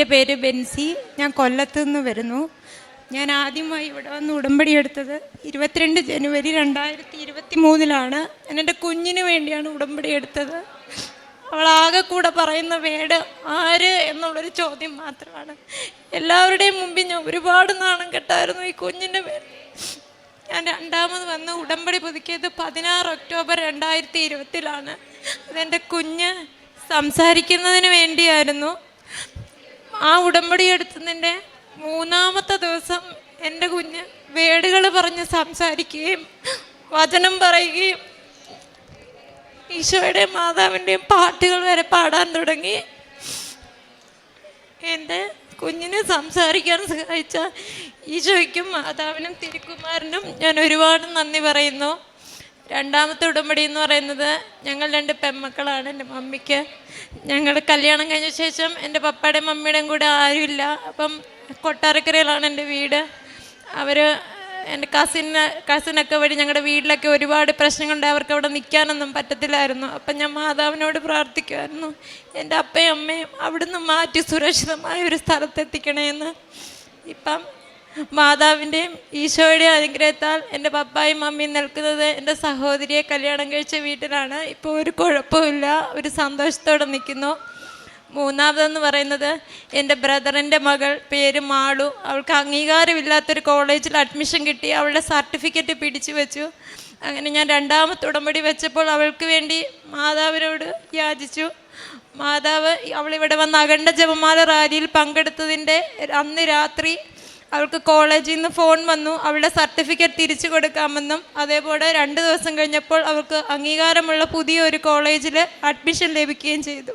എന്റെ പേര് ബെൻസി. ഞാൻ കൊല്ലത്തു നിന്ന് വരുന്നു. ഞാൻ ആദ്യമായി ഇവിടെ വന്ന് ഉടമ്പടി എടുത്തത് ഇരുപത്തിരണ്ട് ജനുവരി രണ്ടായിരത്തി ഇരുപത്തി മൂന്നിലാണ് ഞാൻ എന്റെ കുഞ്ഞിന് വേണ്ടിയാണ് ഉടമ്പടി എടുത്തത്. അവളാകെ കൂടെ പറയുന്ന വേട് ആര് എന്നുള്ളൊരു ചോദ്യം മാത്രമാണ്. എല്ലാവരുടെയും മുമ്പിൽ ഞാൻ ഒരുപാട് നാണം കെട്ടായിരുന്നു ഈ കുഞ്ഞിന്റെ പേര് ഞാൻ രണ്ടാമത് വന്ന് ഉടമ്പടി പുതുക്കിയത് പതിനാറ് ഒക്ടോബർ രണ്ടായിരത്തി ഇരുപത്തിലാണ് അതെന്റെ കുഞ്ഞ് സംസാരിക്കുന്നതിന് വേണ്ടിയായിരുന്നു. ആ ഉടമ്പടി എടുത്തതിന്റെ മൂന്നാമത്തെ ദിവസം എന്റെ കുഞ്ഞ് വേടുകൾ പറഞ്ഞ് സംസാരിക്കുകയും വചനം പറയുകയും ഈശോയുടെയും മാതാവിന്റെയും പാട്ടുകൾ വരെ പാടാൻ തുടങ്ങി. എന്റെ കുഞ്ഞിനെ സംസാരിക്കാൻ സഹായിച്ച ഈശോയ്ക്കും മാതാവിനും തിരുക്കുമാരനും ഞാൻ ഒരുപാട് നന്ദി പറയുന്നു. രണ്ടാമത്തെ ഉടമ്പടി എന്ന് പറയുന്നത് ഞങ്ങൾ രണ്ട് പെമ്മക്കളാണ് എന്റെ മമ്മിക്ക്. ഞങ്ങൾ കല്യാണം കഴിഞ്ഞ ശേഷം എന്റെ പപ്പയുടെയും മമ്മിയുടെയും കൂടെ ആരുമില്ല. അപ്പം കൊട്ടാരക്കരയിലാണ് എന്റെ വീട്. അവർ എന്റെ കസിന് കസിനൊക്കെ വഴി ഞങ്ങളുടെ വീട്ടിലൊക്കെ ഒരുപാട് പ്രശ്നങ്ങളുണ്ട്. അവർക്ക് അവിടെ നിൽക്കാനൊന്നും പറ്റത്തില്ലായിരുന്നു. അപ്പം ഞാൻ മാതാവിനോട് പ്രാർത്ഥിക്കുമായിരുന്നു എന്റെ അപ്പയും അമ്മയും അവിടുന്ന് മാറ്റി സുരക്ഷിതമായ ഒരു സ്ഥലത്തെത്തിക്കണേന്ന്. ഇപ്പം മാതാവിന്റെയും ഈശോയുടെയും അനുഗ്രഹത്താൽ എന്റെ പപ്പായും മമ്മിയും നിൽക്കുന്നത് എന്റെ സഹോദരിയെ കല്യാണം കഴിച്ച വീട്ടിലാണ്. ഇപ്പോൾ ഒരു കുഴപ്പമില്ല ഒരു സന്തോഷത്തോടെ നിൽക്കുന്നു. മൂന്നാമതെന്ന് പറയുന്നത് എന്റെ ബ്രദറിന്റെ മകൾ പേര് മാളു. അവൾക്ക് അംഗീകാരമില്ലാത്തൊരു കോളേജിൽ അഡ്മിഷൻ കിട്ടി അവളുടെ സർട്ടിഫിക്കറ്റ് പിടിച്ചു വെച്ചു. അങ്ങനെ ഞാൻ രണ്ടാമത്തെ ഉടമ്പടി വെച്ചപ്പോൾ അവൾക്ക് വേണ്ടി മാതാവിനോട് യാചിച്ചു. മാതാവ് അവളിവിടെ വന്ന് അഖണ്ഡ ജപമാല റാലിയിൽ പങ്കെടുത്തതിന്റെ അന്ന് രാത്രി അവൾക്ക് കോളേജിൽ നിന്ന് ഫോൺ വന്നു. അവളുടെ സർട്ടിഫിക്കറ്റ് തിരിച്ചു കൊടുക്കാമെന്നും അതേപോലെ രണ്ട് ദിവസം കഴിഞ്ഞപ്പോൾ അവൾക്ക് അംഗീകാരമുള്ള പുതിയൊരു കോളേജിൽ അഡ്മിഷൻ ലഭിക്കുകയും ചെയ്തു.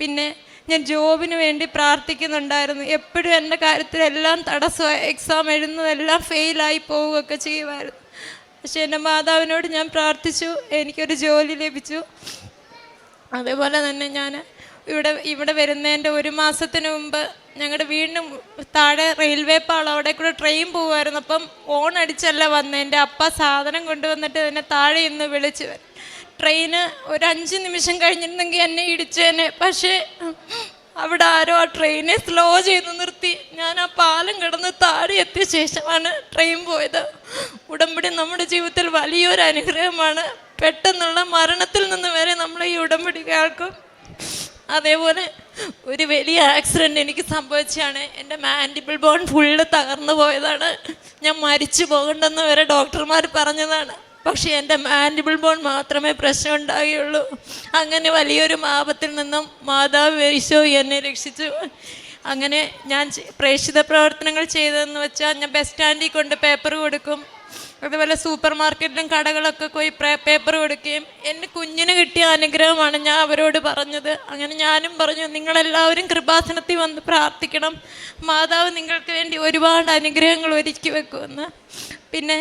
പിന്നെ ഞാൻ ജോബിന് വേണ്ടി പ്രാർത്ഥിക്കുന്നുണ്ടായിരുന്നു. എപ്പോഴും എന്റെ കാര്യത്തിലെല്ലാം തടസ്സമായി എക്സാം എഴുതുന്നതെല്ലാം ഫെയിലായി പോവുകയൊക്കെ ചെയ്യുമായിരുന്നു. പക്ഷേ എന്റെ മാതാവിനോട് ഞാൻ പ്രാർത്ഥിച്ചു എനിക്കൊരു ജോലി ലഭിച്ചു. അതേപോലെ തന്നെ ഞാൻ ഇവിടെ ഇവിടെ വരുന്നതിന്റെ ഒരു മാസത്തിന് മുമ്പ് ഞങ്ങളുടെ വീടിന് താഴെ റെയിൽവേ പാളം അവിടെ കൂടെ ട്രെയിൻ പോകുമായിരുന്നു അപ്പം ഓൺ അടിച്ചല്ല വന്നത് എന്റെ അപ്പ സാധനം കൊണ്ടുവന്നിട്ട് എന്നെ താഴെ ഇന്ന് വിളിച്ചു ട്രെയിന് ഒരു അഞ്ച് നിമിഷം കഴിഞ്ഞിരുന്നെങ്കിൽ എന്നെ ഇടിച്ചേനെ പക്ഷേ അവിടെ ആരോ ആ ട്രെയിനെ സ്ലോ ചെയ്ത് നിർത്തി. ഞാൻ ആ പാലം കിടന്ന് താഴെ എത്തിയ ശേഷമാണ് ട്രെയിൻ പോയത്. ഉടമ്പടി നമ്മുടെ ജീവിതത്തിൽ വലിയൊരു അനുഗ്രഹമാണ്. പെട്ടെന്നുള്ള മരണത്തിൽ നിന്ന് വരെ നമ്മൾ ഈ ഉടമ്പടി കേൾക്കും. അതേപോലെ ഒരു വലിയ ആക്സിഡന്റ് എനിക്ക് സംഭവിച്ചാണ് എന്റെ മാൻഡിബിൾ ബോൺ ഫുള്ള് തകർന്നു പോയതാണ്. ഞാൻ മരിച്ചു പോകണ്ടെന്ന് വരെ ഡോക്ടർമാർ പറഞ്ഞതാണ്. പക്ഷേ എന്റെ മാൻഡിബിൾ ബോൺ മാത്രമേ പ്രശ്നം ഉണ്ടാകുകയുള്ളൂ അങ്ങനെ വലിയൊരു ആപത്തിൽ നിന്നും മാതാവ് ഈശോ എന്നെ രക്ഷിച്ചു. അങ്ങനെ ഞാൻ പ്രേക്ഷിത പ്രവർത്തനങ്ങൾ ചെയ്തതെന്ന് വെച്ചാൽ ഞാൻ ബസ് സ്റ്റാൻഡിൽ കൊണ്ട് പേപ്പർ കൊടുക്കും. അതുപോലെ സൂപ്പർ മാർക്കറ്റിലും കടകളൊക്കെ പോയി പേപ്പർ കൊടുക്കുകയും എന്റെ കുഞ്ഞിന് കിട്ടിയ അനുഗ്രഹമാണ് ഞാൻ അവരോട് പറഞ്ഞത്. അങ്ങനെ ഞാനും പറഞ്ഞു നിങ്ങളെല്ലാവരും കൃപാസനത്തിൽ വന്ന് പ്രാർത്ഥിക്കണം. മാതാവ് നിങ്ങൾക്ക് വേണ്ടി ഒരുപാട് അനുഗ്രഹങ്ങൾ ഒരുക്കി വെക്കുമെന്ന്. പിന്നെ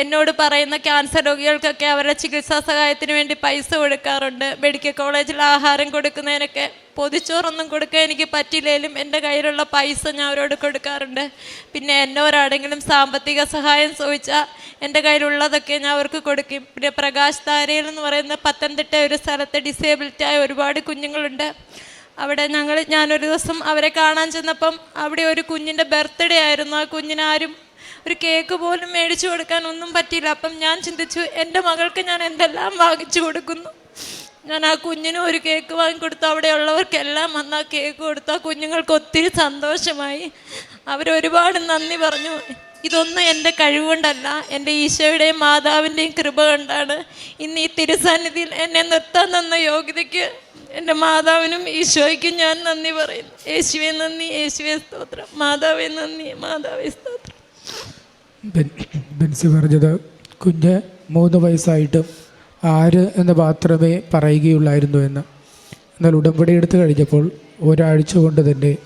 എന്നോട് പറയുന്ന ക്യാൻസർ രോഗികൾക്കൊക്കെ അവരുടെ ചികിത്സാ സഹായത്തിന് വേണ്ടി പൈസ കൊടുക്കാറുണ്ട്. മെഡിക്കൽ കോളേജിൽ ആഹാരം കൊടുക്കുന്നതിനൊക്കെ പൊതിച്ചോറൊന്നും കൊടുക്കാൻ എനിക്ക് പറ്റില്ലെങ്കിലും എന്റെ കയ്യിലുള്ള പൈസ ഞാൻ അവരോട് കൊടുക്കാറുണ്ട്. പിന്നെ എന്നോരാടെങ്കിലും സാമ്പത്തിക സഹായം ചോദിച്ചാൽ എന്റെ കയ്യിലുള്ളതൊക്കെ ഞാൻ അവർക്ക് കൊടുക്കും. പിന്നെ പ്രകാശ് താരയിൽ എന്ന് പറയുന്ന പത്തനംതിട്ട ഒരു സ്ഥലത്ത് ഡിസേബിലിറ്റി ആയ ഒരുപാട് കുഞ്ഞുങ്ങളുണ്ട്. അവിടെ ഞങ്ങൾ ഞാനൊരു ദിവസം അവരെ കാണാൻ ചെന്നപ്പം അവിടെ ഒരു കുഞ്ഞിന്റെ ബർത്ത്ഡേ ആയിരുന്നു. ആ കുഞ്ഞിനാരും ഒരു കേക്ക് പോലും മേടിച്ചു കൊടുക്കാൻ ഒന്നും പറ്റിയില്ല. അപ്പം ഞാൻ ചിന്തിച്ചു എന്റെ മകൾക്ക് ഞാൻ എന്തെല്ലാം വാങ്ങിച്ചു കൊടുക്കുന്നു? ഞാൻ ആ കുഞ്ഞിനും ഒരു കേക്ക് വാങ്ങിക്കൊടുത്തു. അവിടെയുള്ളവർക്കെല്ലാം വന്ന് ആ കേക്ക് കൊടുത്തു. ആ കുഞ്ഞുങ്ങൾക്ക് ഒത്തിരി സന്തോഷമായി. അവരൊരുപാട് നന്ദി പറഞ്ഞു. ഇതൊന്നും എന്റെ കഴിവുകൊണ്ടല്ല. എന്റെ ഈശോയുടെയും മാതാവിന്റെയും കൃപ കൊണ്ടാണ് ഇന്ന് ഈ തിരുസന്നിധിയിൽ എന്നെ നിർത്താൻ തന്ന യോഗ്യതയ്ക്ക് എന്റെ മാതാവിനും ഈശോയ്ക്കും ഞാൻ നന്ദി പറയുന്നു. യേശുവെ നന്ദി യേശുവെ സ്തോത്രം. മാതാവെ നന്ദി മാതാവെ സ്തോത്രം. ബെൻസി പറഞ്ഞത് കുഞ്ഞ് മൂന്ന് വയസ്സായിട്ടും ആര് എന്ന് മാത്രമേ പറയുകയുള്ളായിരുന്നു എന്ന്. എന്നാൽ ഉടമ്പടി എടുത്തു കഴിഞ്ഞപ്പോൾ ഒരാഴ്ച കൊണ്ട് തന്നെ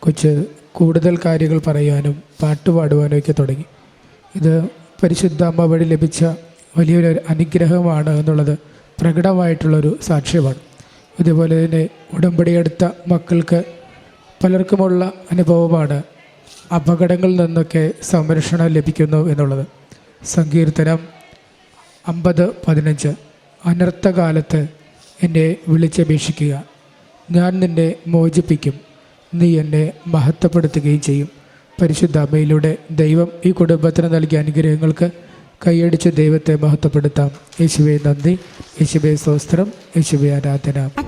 കൊച്ച് കൂടുതൽ കാര്യങ്ങൾ പറയാനും പാട്ട് പാടുവാനും ഒക്കെ തുടങ്ങി. ഇത് പരിശുദ്ധ അമ്മ വഴി ലഭിച്ച വലിയൊരു അനുഗ്രഹമാണ് എന്നുള്ളത് പ്രകടമായിട്ടുള്ളൊരു സാക്ഷ്യമാണ്. ഇതുപോലെ തന്നെ ഉടമ്പടിയെടുത്ത മക്കൾക്ക് പലർക്കുമുള്ള അനുഭവമാണ് അപകടങ്ങളിൽ നിന്നൊക്കെ സംരക്ഷണം ലഭിക്കുന്നു എന്നുള്ളത്. സങ്കീർത്തനം അമ്പത് പതിനഞ്ച്. അനർത്ഥകാലത്ത് എന്നെ വിളിച്ചപേക്ഷിക്കുക. ഞാൻ നിന്നെ മോചിപ്പിക്കും. നീ എന്നെ മഹത്വപ്പെടുത്തുകയും ചെയ്യും. പരിശുദ്ധ അമ്മയിലൂടെ ദൈവം ഈ കുടുംബത്തിന് നൽകിയ അനുഗ്രഹങ്ങൾക്ക് കൈയടിച്ച് ദൈവത്തെ മഹത്വപ്പെടുത്താം. യേശുവെ നന്ദി. യേശുവെ സ്വസ്ത്രം യേശുവെ ആരാധന.